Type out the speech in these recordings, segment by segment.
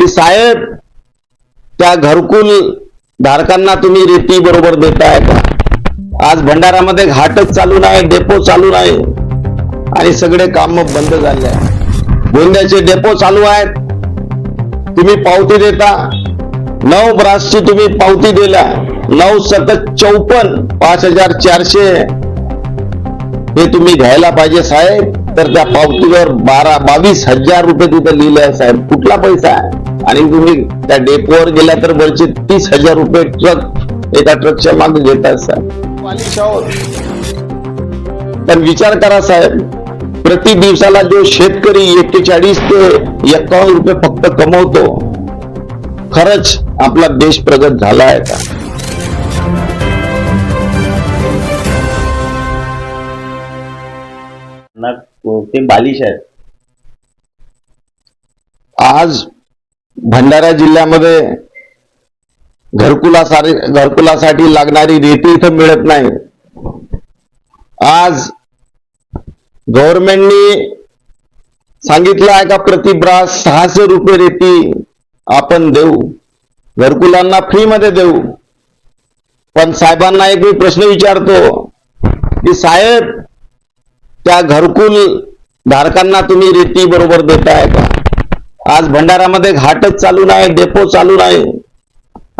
की साहेब त्या घरकुल धारकांना तुम्ही रेती बरोबर देताय का? आज भंडारामध्ये घाटच चालू नाही डेपो चालू नाही आणि सगळे काम बंद झाले आहे गोंद्याचे डेपो चालू आहेत. तुम्ही पावती देता. नऊ ब्रासची तुम्ही पावती दिल्या. नऊ सतत चौपन्न पाच हजार चारशे. हे तुम्ही घ्यायला पाहिजे साहेब. तर त्या पावतीवर बारा बावीस हजार रुपये तिथे लिहिले आहे साहेब. कुठला पैसा आहे? आणि तुम्ही त्या डेपोवर गेला तर वरचे तीस हजार रुपये ट्रक एका ट्रकच्या मागे आहोत. पण विचार करा साहेब. प्रति दिवसाला जो शेतकरी एक्केचाळीस ते एकावन्न रुपये फक्त कमवतो खरंच आपला देश प्रगत झाला आहे का? ना ते बालिश आहेत आज भंडारा जिल्ह्यामध्ये घरकुलासाठी घरकुलासाठी लागणारी रेती इथं मिळत नाही. आज गव्हर्नमेंटनी सांगितलं आहे का प्रतिब्रास सहाशे रुपये रेती आपण देऊ. घरकुलांना फ्री मध्ये देऊ. पण साहेबांना एक मी प्रश्न विचारतो की साहेब त्या घरकुल धारकांना तुम्ही रेती बरोबर देताय का? आज भंडारामध्ये घाटच चालू नाही डेपो चालू नाही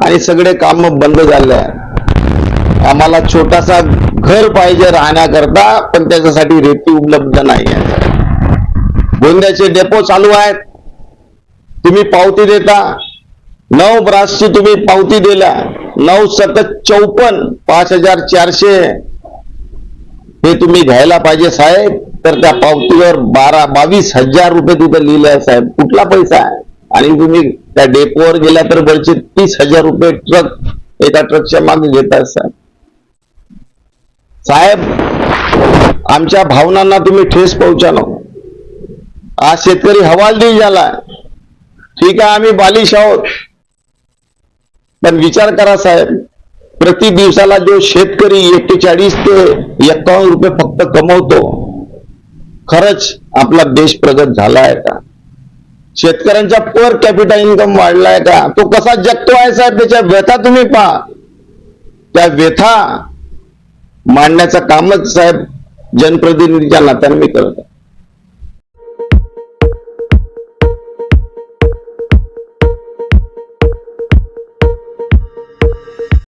आणि सगळे काम बंद झाले आहे आम्हाला छोटासा घर पाहिजे राहण्याकरता पण त्याच्यासाठी रेती उपलब्ध नाही आहे गोंद्याचे डेपो चालू आहेत. तुम्ही पावती देता. नऊ ब्रासची तुम्ही पावती दिल्या. नऊ सतत चौपन्न पाच हजार चारशे. हे तुम्ही घ्यायला पाहिजे साहेब. तर त्या पावतीवर बारा बावीस हजार रुपये तिथे लिहिले आहे साहेब. कुठला पैसा आहे? आणि तुम्ही त्या डेपोवर गेला तर वरचे तीस हजार रुपये ट्रक एका ट्रकच्या मागे घेतात साहेब. साहेब आमच्या भावनांना तुम्ही ठेस पोहोचा नको आज शेतकरी हवालदिल झाला ठीक आहे आम्ही बालिश आहोत. पण विचार करा साहेब प्रति दिवसाला जो शेतकरी एक्केचाळीस ते एकावन्न रुपये फक्त कमवतो खरंच आपला देश प्रगत झाला आहे का? शेतकऱ्यांचा पर कॅपिटल इन्कम वाढलाय का? तो कसा जगतो आहे साहेब? त्याच्या व्यथा तुम्ही पहा. त्या व्यथा मांडण्याचं कामच साहेब जनप्रतिनिधीच्या नात्याने मी करत आहे.